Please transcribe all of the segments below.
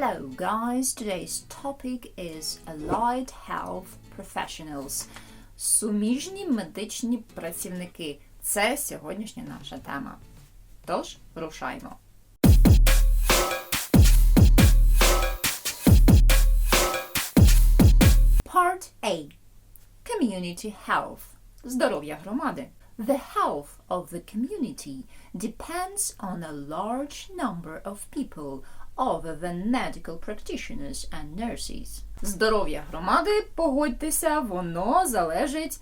Hello, guys. Today's topic is Allied Health Professionals. Суміжні медичні працівники. Це сьогоднішня наша тема. Тож, рушаймо. Part A. Community health. Здоров'я громади. The health of the community depends on a large number of people other than medical practitioners and nurses. Здоров'я громади, погодьтеся, воно залежить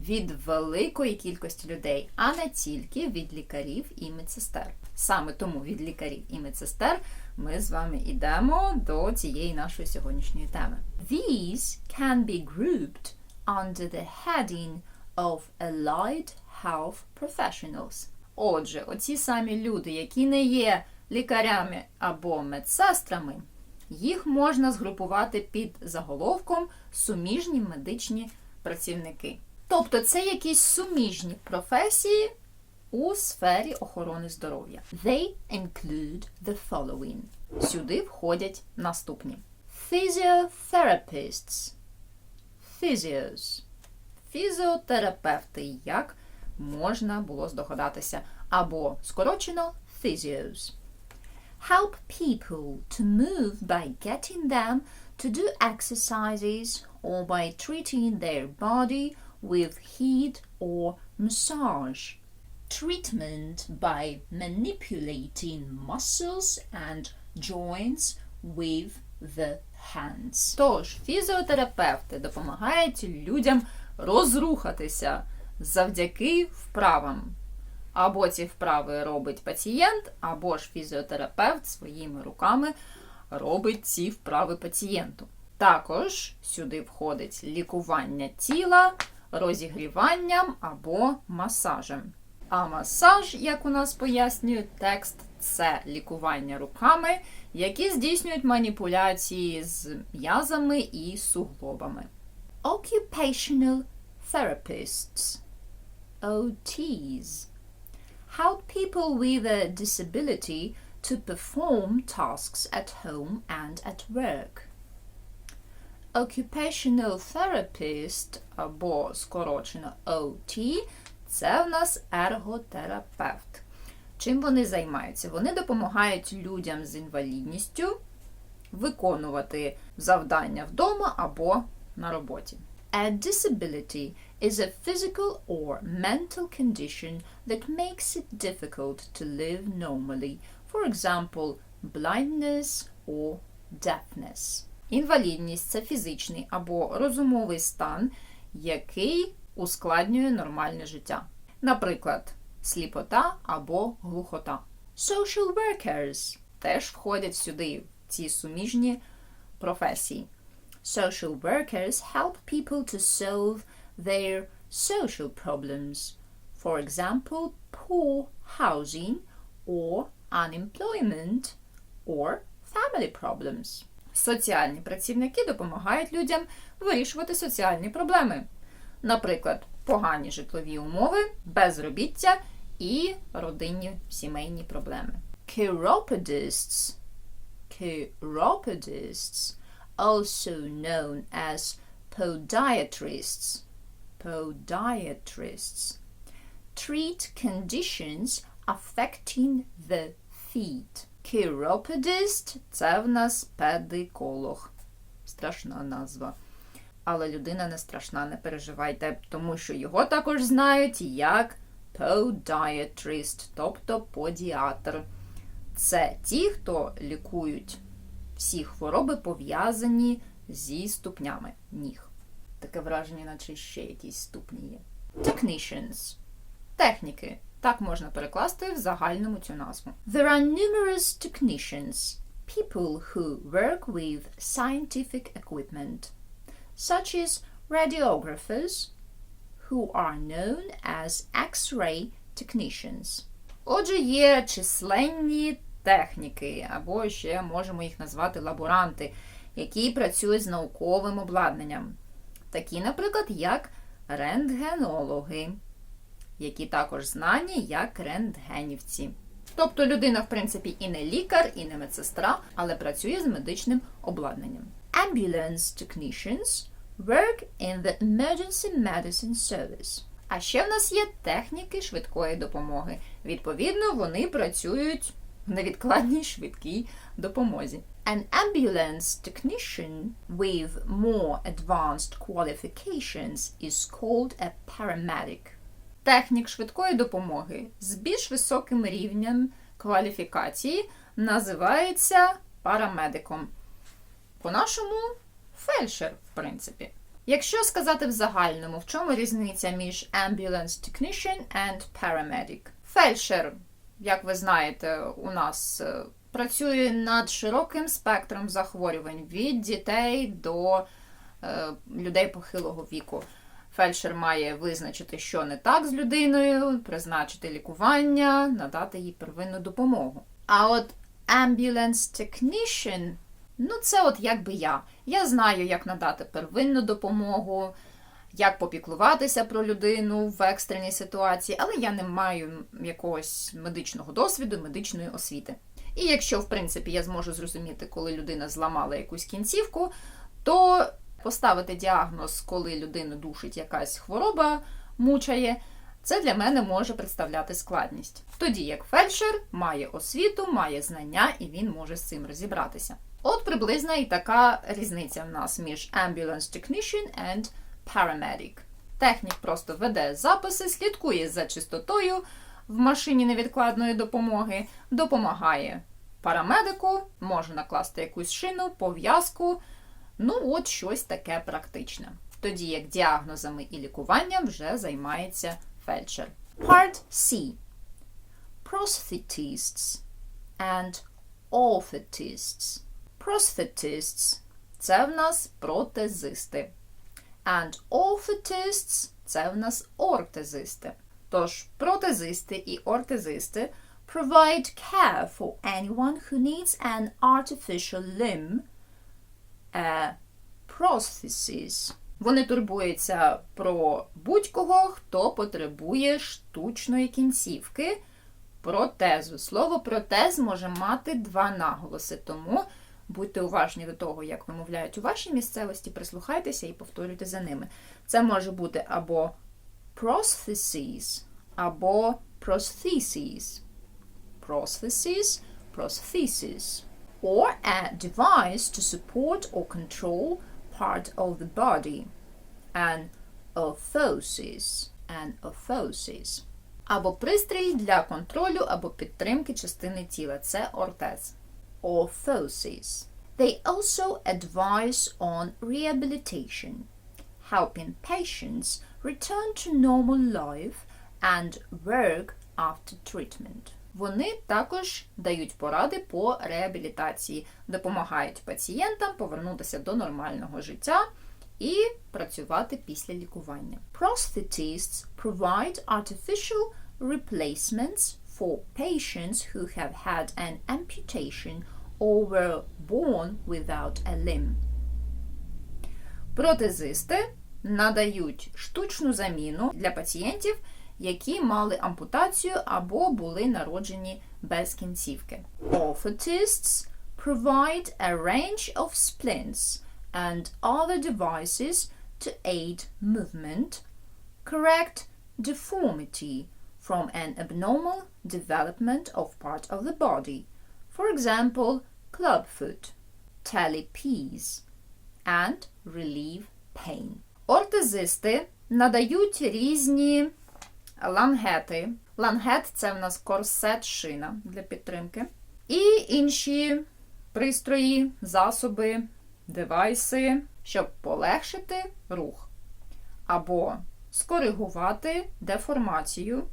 від великої кількості людей, а не тільки від лікарів і медсестер. Саме тому від лікарів і медсестер ми з вами йдемо до цієї нашої сьогоднішньої теми. These can be grouped under the heading of allied health professionals. Отже, оці самі люди, які не є лікарями або медсестрами, їх можна згрупувати під заголовком суміжні медичні працівники. Тобто це якісь суміжні професії у сфері охорони здоров'я. They include the following. Сюди входять наступні: Physiotherapists, physios, фізіотерапевти, як можна було здогадатися, або скорочено physios. Help people to move by getting them to do exercises or by treating their body with heat or massage. Treatment by manipulating muscles and joints with the hands. Тож, фізіотерапевти допомагають людям розрухатися завдяки вправам. Або ці вправи робить пацієнт, або ж фізіотерапевт своїми руками робить ці вправи пацієнту. Також сюди входить лікування тіла, розігріванням або масажем. А масаж, як у нас пояснює текст, це лікування руками, які здійснюють маніпуляції з м'язами і суглобами. Occupational therapists OTs help people with a disability to perform tasks at home and at work. Occupational therapist або скорочено OT це в нас ерготерапевт. Чим вони займаються? Вони допомагають людям з інвалідністю виконувати завдання вдома або на роботі. A disability is a physical or mental condition that makes it difficult to live normally, for example, blindness or deafness. Інвалідність це фізичний або розумовий стан, який ускладнює нормальне життя. Наприклад, сліпота або глухота. Social workers теж входять сюди в ці суміжні професії. Social workers help people to solve their social problems. For example, poor housing or unemployment or family problems. Соціальні працівники допомагають людям вирішувати соціальні проблеми. Наприклад, погані житлові умови, безробіття і родинні сімейні проблеми. Chiropodists, chiropodists, also known as podiatrists, podiatrists, treat conditions affecting the feet. Chiropodist – це в нас педиколог. Страшна назва. Але людина не страшна, не переживайте, тому що його також знають як podiatrist, тобто подіатр. Це ті, хто лікують всі хвороби, пов'язані зі ступнями ніг. Таке враження, наче ще якісь ступні є. Technicians. Техніки. Так можна перекласти в загальному цю назву. There are numerous technicians, people who work with scientific equipment, such as radiographers, who are known as X-ray technicians. Отже, є численні техніки, або ще можемо їх назвати лаборанти, які працюють з науковим обладнанням. Такі, наприклад, як рентгенологи, які також знані як рентгенівці. Тобто людина, в принципі, і не лікар, і не медсестра, але працює з медичним обладнанням. Ambulance technicians work in the emergency medicine service. А ще в нас є техніки швидкої допомоги. Відповідно, вони працюють в невідкладній швидкій допомозі. An ambulance technician with more advanced qualifications is called a paramedic. Технік швидкої допомоги з більш високим рівнем кваліфікації називається парамедиком. По-нашому фельдшер, в принципі. Якщо сказати в загальному, в чому різниця між ambulance technician and paramedic? Фельдшер, як ви знаєте, у нас е, працює над широким спектром захворювань від дітей до е, людей похилого віку. Фельдшер має визначити, що не так з людиною, призначити лікування, надати їй первинну допомогу. А от ambulance technician, ну це от якби я. Я знаю, як надати первинну допомогу, як попіклуватися про людину в екстреній ситуації, але я не маю якогось медичного досвіду, медичної освіти. І якщо, в принципі, я зможу зрозуміти, коли людина зламала якусь кінцівку, то поставити діагноз, коли людину душить якась хвороба, мучає, це для мене може представляти складність. Тоді як фельдшер має освіту, має знання і він може з цим розібратися. От приблизна і така різниця в нас між ambulance technician and paramedic. Технік просто веде записи, слідкує за чистотою в машині невідкладної допомоги, допомагає парамедику, може накласти якусь шину, пов'язку. Ну, от щось таке практичне. Тоді як діагнозами і лікуванням вже займається фельдшер. Part C. Prosthetists and orthotists. Prosthetists – це в нас протезисти. And orthotists – це в нас ортезисти. Тож протезисти і ортезисти provide care for anyone who needs an artificial limb, a prosthesis. Вони турбуються про будь-кого, хто потребує штучної кінцівки, протезу. Слово протез може мати два наголоси, тому будьте уважні до того, як вимовляють у вашій місцевості, прислухайтеся і повторюйте за ними. Це може бути або prosthesis, або prosthesis. Prosthesis, prosthesis. Or a device to support or control part of the body. An orthosis. An orthosis. Або пристрій для контролю або підтримки частини тіла. Це ортез. Orthosis. They also advise on rehabilitation, helping patients return to normal life and work after treatment. Вони також дають поради по реабілітації, допомагають пацієнтам повернутися до нормального життя і працювати після лікування. Prosthetists provide artificial replacements for patients who have had an amputation or were born without a limb. Протезисти надають штучну заміну для пацієнтів, які мали ампутацію або були народжені без кінцівки. Orthotists provide a range of splints and other devices to aid movement, correct deformity from an abnormal development of part of the body, for example, clubfoot, talipes, and relieve pain. Ортезисти надають різні лангети. Лангет це в нас корсет шина для підтримки. І інші пристрої, засоби, девайси, щоб полегшити рух. Або скоригувати деформацію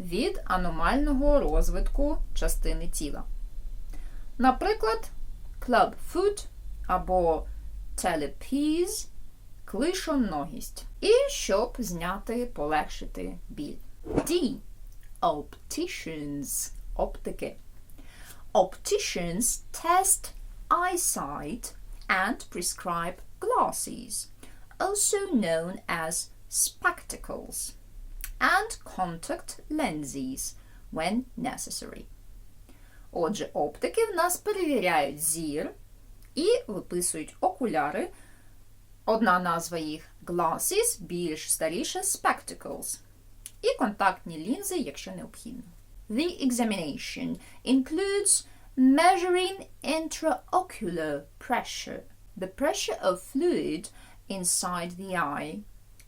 від аномального розвитку частини тіла. Наприклад, club foot або телепіз клишоногість. І щоб зняти, полегшити біль. D. Opticians. Оптики. Opticians test eyesight and prescribe glasses, also known as spectacles, and contact lenses when necessary. Отже, оптики в нас перевіряють зір і виписують окуляри. Одна назва їх glasses, більш старіше spectacles. І контактні лінзи, якщо необхідно. The examination includes measuring intraocular pressure, the pressure of fluid inside the eye,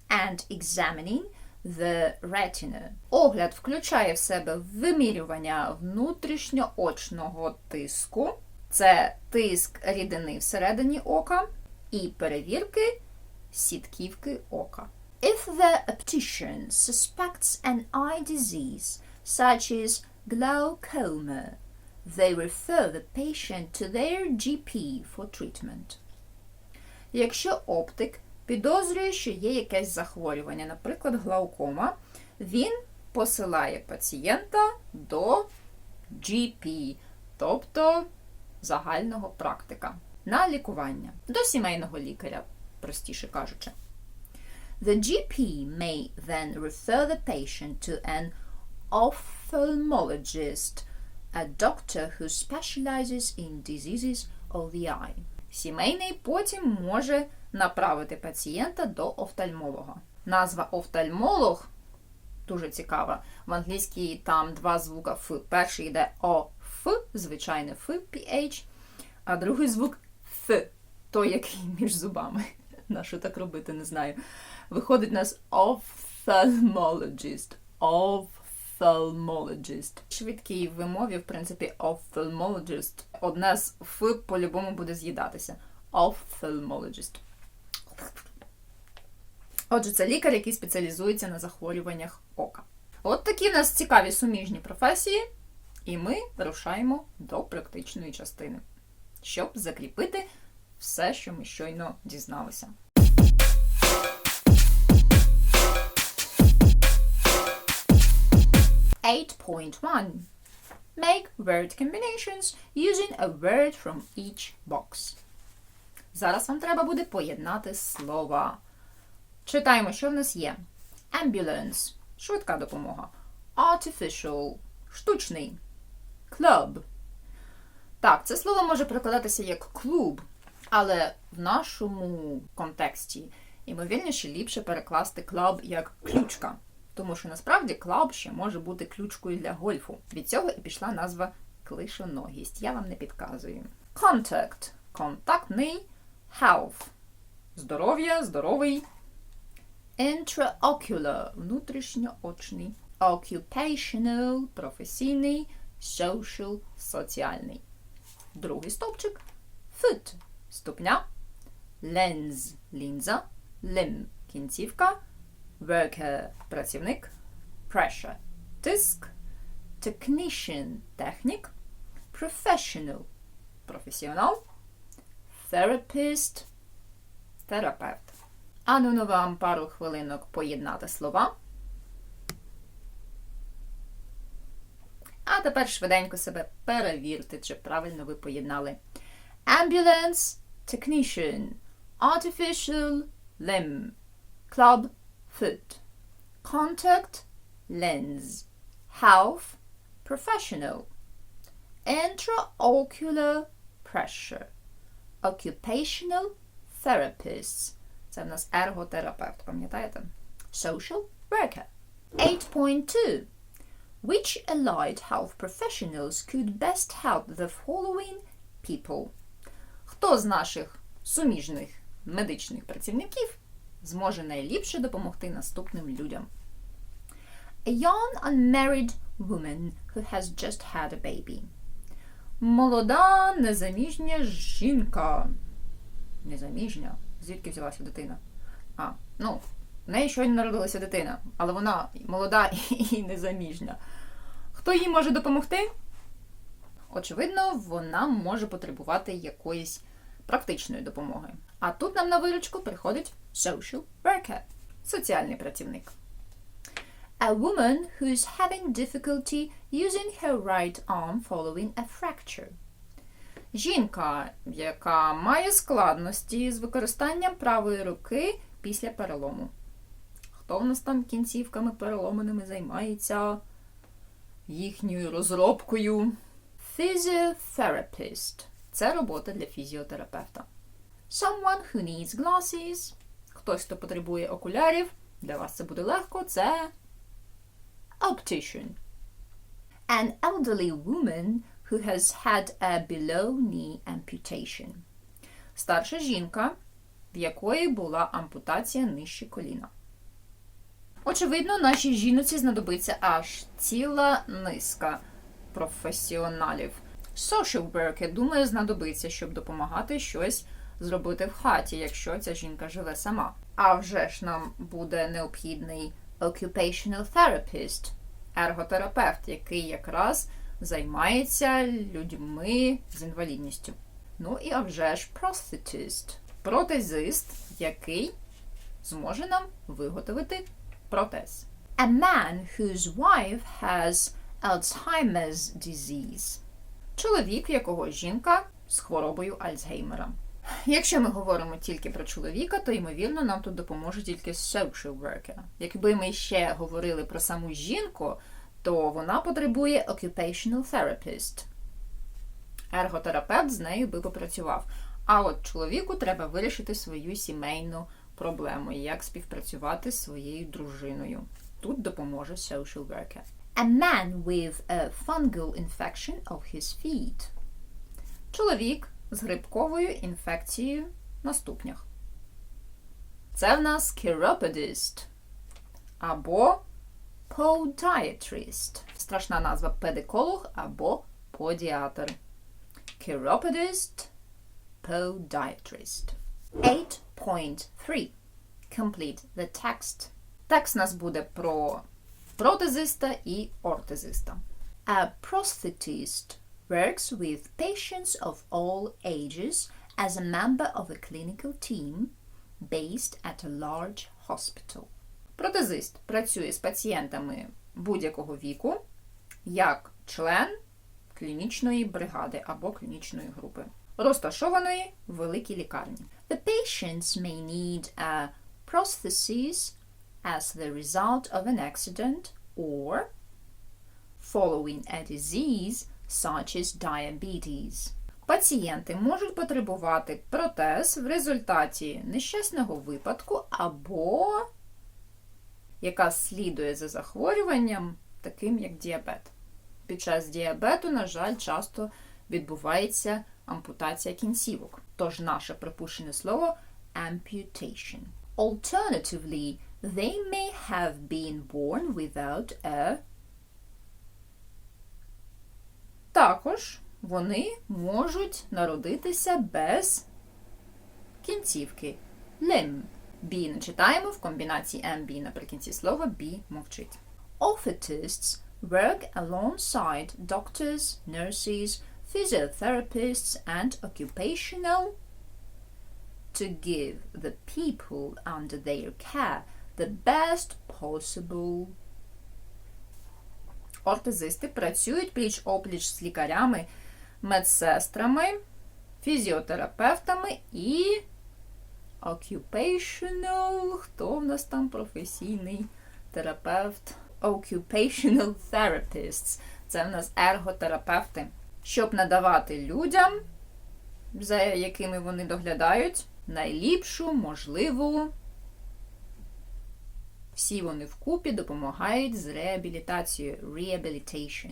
and examining the retina. Огляд включає в себе вимірювання внутрішньоочного тиску, це тиск рідини всередині ока, і перевірки сітківки ока. If the optician suspects an eye disease, such as glaucoma, they refer the patient to their GP for treatment. Якщо оптик підозрює, що є якесь захворювання, наприклад, глаукома, він посилає пацієнта до GP, тобто загального практика, на лікування, до сімейного лікаря, простіше кажучи. The GP may then refer the patient to an ophthalmologist, a doctor who specializes in diseases of the eye. Сімейний потім може направити пацієнта до офтальмолога. Назва офтальмолог дуже цікава. В англійській там два звука Ф. Перший йде О, Ф, звичайне Ф, PH, а другий звук Ф, той, який між зубами. На що так робити, не знаю. Виходить у нас ophthalmologist. Ophthalmologist. Швидкій вимові, в принципі, ophthalmologist. Одне з Ф по-любому буде з'їдатися. Ophthalmologist. Отже, це лікар, який спеціалізується на захворюваннях ока. От такі в нас цікаві суміжні професії, і ми рушаємо до практичної частини, щоб закріпити все, що ми щойно дізналися. Eight point one. Make word combinations using a word from each box. Зараз вам треба буде поєднати слова. Читаємо, що в нас є. Ambulance – швидка допомога. Artificial – штучний. Club. Так, це слово може перекладатися як клуб, але в нашому контексті ймовірніше ліпше перекласти клаб як ключка. Тому що насправді клаб ще може бути ключкою для гольфу. Від цього і пішла назва клишоногість. Я вам не підказую. Contact – контактний. Health – здоров'я, здоровий. Intraocular – внутрішньоочний. Occupational – професійний. Social – соціальний. Другий стовпчик. Foot – ступня. Lens – лінза. Limb – кінцівка. Worker – працівник. Pressure – тиск. Technician – технік. Professional – професіонал. Therapist – терапевт. Ану ну вам пару хвилинок поєднати слова. А тепер швиденько себе перевірте, чи правильно ви поєднали. Ambulance – technician. Artificial – limb. Club – foot. Contact – lens. Health – professional. Intraocular pressure. Occupational therapists. Це в нас ерготерапевт, пам'ятаєте? Social worker. 8.2. Which allied health professionals could best help the following people? Хто з наших суміжних медичних працівників зможе найліпше допомогти наступним людям? A young unmarried woman who has just had a baby. Молода незаміжня жінка. Незаміжня. Звідки взялася дитина? А, ну, в неї щойно народилася дитина, але вона молода і незаміжня. Хто їй може допомогти? Очевидно, вона може потребувати якоїсь практичної допомоги. А тут нам на виручку приходить social worker – соціальний працівник. A woman who's having difficulty using her right arm following a fracture. Жінка, яка має складності з використанням правої руки після перелому. Хто в нас там кінцівками переломаними займається? їхньою розробкою. Physiotherapist – це робота для фізіотерапевта. Someone who needs glasses. Хтось, хто потребує окулярів. Для вас це буде легко. Це optician. An elderly woman who has had a below-knee amputation. Старша жінка, в якої була ампутація нижче коліна. Очевидно, нашій жіноці знадобиться аж ціла низка професіоналів. Social worker, думаю, знадобиться, щоб допомагати щось зробити в хаті, якщо ця жінка живе сама. А вже ж нам буде необхідний occupational therapist, ерготерапевт, який якраз займається людьми з інвалідністю. Ну і а вже ж prosthetist, протезист, який зможе нам виготовити протез. A man whose wife has Alzheimer's disease. Чоловік, якого жінка з хворобою Альцгеймера. Якщо ми говоримо тільки про чоловіка, то ймовірно нам тут допоможе тільки social worker. Якби ми ще говорили про саму жінку, то вона потребує occupational therapist. Ерготерапевт з нею би попрацював. А от чоловіку треба вирішити свою сімейну проблему, і як співпрацювати з своєю дружиною. Тут допоможе social worker. A man with a fungal infection of his feet. Чоловік з грибковою інфекцією на ступнях. Це в нас chiropodist або podiatrist. Страшна назва педиколог або подіатр. Chiropodist, podiatrist. 8.3. Complete the text. Текст у нас буде про протезиста і ортезиста. A prosthetist works with patients of all ages as a member of a clinical team based at a large hospital. Протезист працює з пацієнтами будь-якого віку як член клінічної бригади або клінічної групи, розташованої в великій лікарні. The patients may need a prosthesis as the result of an accident or following a disease such as diabetes. Пацієнти можуть потребувати протез в результаті нещасного випадку або яка слідує за захворюванням, таким як діабет. Під час діабету, на жаль, часто відбувається ампутація кінцівок. Тож наше припущене слово amputation. Alternatively, they may have been born without a Також вони можуть народитися без кінцівки. Limb. Be не читаємо в комбінації MB наприкінці слова be мовчить. Orthotists work alongside doctors, nurses, physiotherapists and occupational to give the people under their care the best possible ортезисти працюють пліч-опліч з лікарями, медсестрами, фізіотерапевтами і occupational, хто в нас там професійний терапевт? Occupational therapists. Це в нас ерготерапевти, щоб надавати людям, за якими вони доглядають, найліпшу можливу всі вони вкупі допомагають з реабілітацією. Rehabilitation.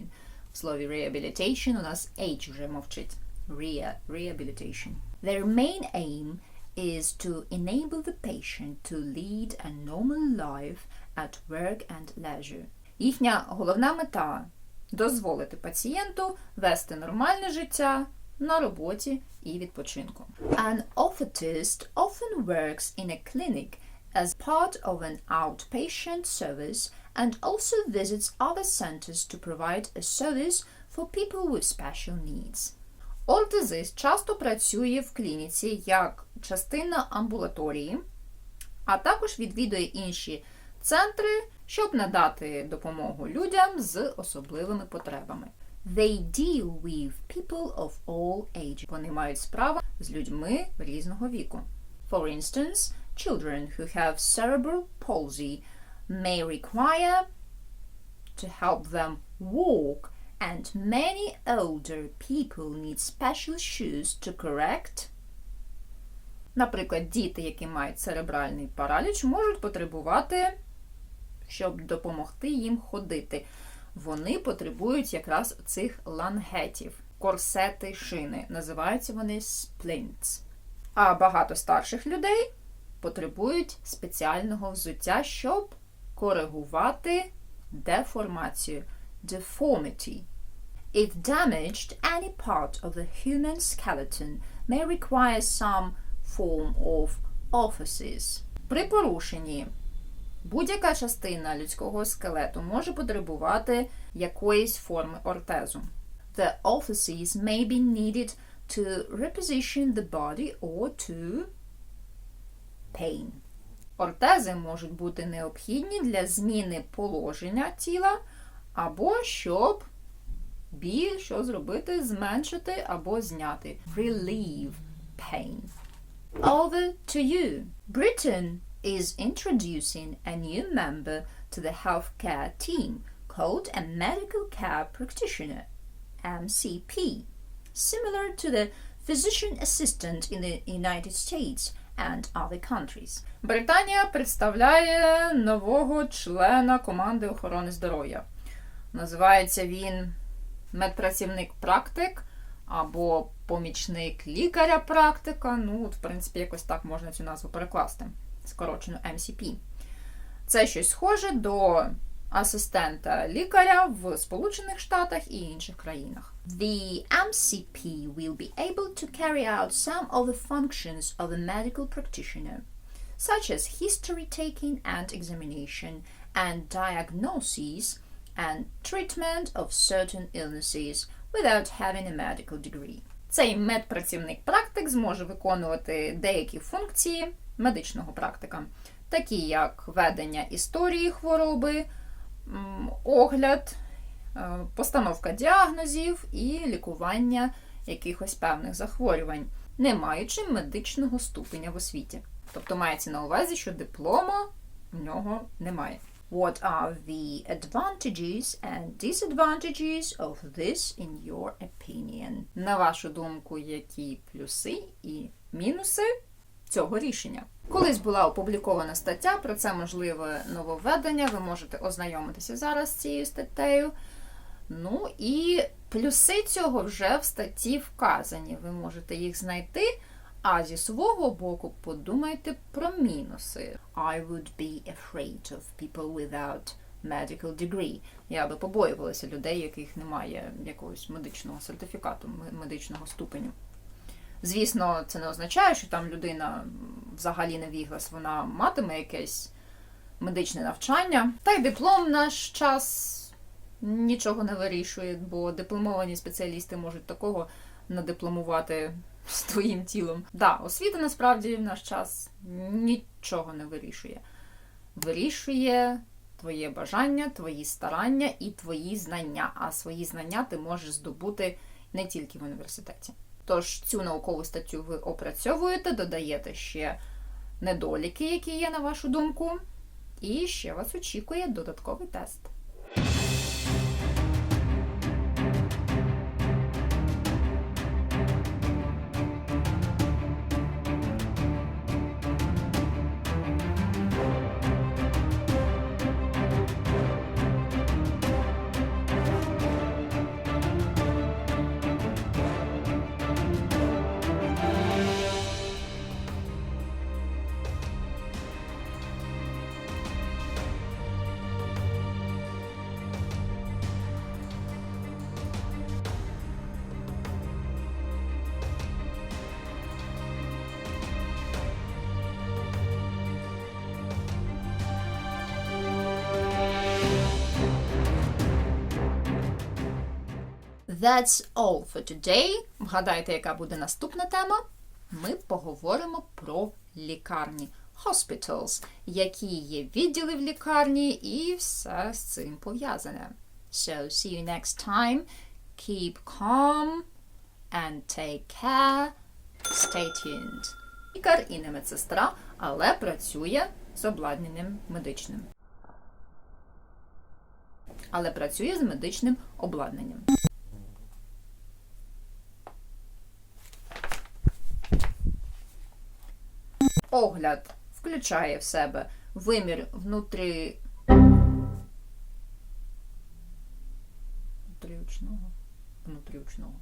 В слові rehabilitation у нас H вже мовчить. Rea, rehabilitation. Their main aim is to enable the patient to lead a normal life at work and leisure. Їхня головна мета дозволити пацієнту вести нормальне життя на роботі і відпочинку. An orthotist often works in a clinic as part of an outpatient service and also visits other centers to provide a service for people with special needs. Ортезист часто працює в клініці як частина амбулаторії, а також відвідує інші центри, щоб надати допомогу людям з особливими потребами. They deal with people of all ages. Вони мають справу з людьми різного віку. For instance, children who have cerebral palsy may require to help them walk, and many older people need special shoes to correct. Наприклад, діти, які мають церебральний параліч, можуть потребувати, щоб допомогти їм ходити. Вони потребують якраз цих лангетів, корсети шини. Називаються вони splints. А багато старших людей потребують спеціального взуття, щоб коригувати деформацію deformity. If damaged, any part of the human skeleton may require some form of offices. При порушенні будь-яка частина людського скелету може потребувати якоїсь форми ортезу. The offices may be needed to reposition the body or to pain. Ортези можуть бути необхідні для зміни положення тіла або щоб біль, що зробити, зменшити або зняти. Relieve pain. Over to you. Britain is introducing a new member to the healthcare team called a medical care practitioner, MCP, similar to the physician assistant in the United States and other countries. Британія представляє нового члена команди охорони здоров'я. Називається він медпрацівник-практик або помічник лікаря-практика. Ну, от, в принципі, якось так можна цю назву перекласти. Скорочено MCP. Це щось схоже до асистента лікаря в Сполучених Штатах і інших країнах. The MCP will be able to carry out some of the functions of a medical practitioner, such as history taking and examination, and diagnosis and treatment of certain illnesses without having a medical degree. Цей медпрацівник-практик зможе виконувати деякі функції медичного практика, такі як ведення історії хвороби, огляд, е, постановка діагнозів і лікування якихось певних захворювань, не маючи медичного ступеня в освіті. Тобто мається на увазі, що диплома в нього немає. What are the advantages and disadvantages of this in your opinion? На вашу думку, які плюси і мінуси цього рішення? Колись була опублікована стаття про це можливе нововведення. Ви можете ознайомитися зараз з цією статтею. Ну і плюси цього вже в статті вказані. Ви можете їх знайти. А зі свого боку подумайте про мінуси. I would be afraid of people without medical degree. Я би побоювалася людей, яких немає якогось медичного сертифікату, медичного ступеню. Звісно, це не означає, що там людина взагалі не віглас, вона матиме якесь медичне навчання. Та й диплом наш час нічого не вирішує, бо дипломовані спеціалісти можуть такого надипломувати з твоїм тілом. Да, освіта насправді в наш час нічого не вирішує. Вирішує твоє бажання, твої старання і твої знання. А свої знання ти можеш здобути не тільки в університеті. Тож цю наукову статтю ви опрацьовуєте, додаєте ще недоліки, які є на вашу думку, і ще вас очікує додатковий тест. That's all for today. Вгадайте, яка буде наступна тема? Ми поговоримо про лікарні. Hospitals, які є відділи в лікарні, і все з цим пов'язане. So, see you next time. Keep calm and take care. Stay tuned. Лікар і не медсестра, але працює з обладнанням медичним. але працює з медичним обладнанням. Огляд включає в себе вимір внутрі... внутріочного. Внутріочного.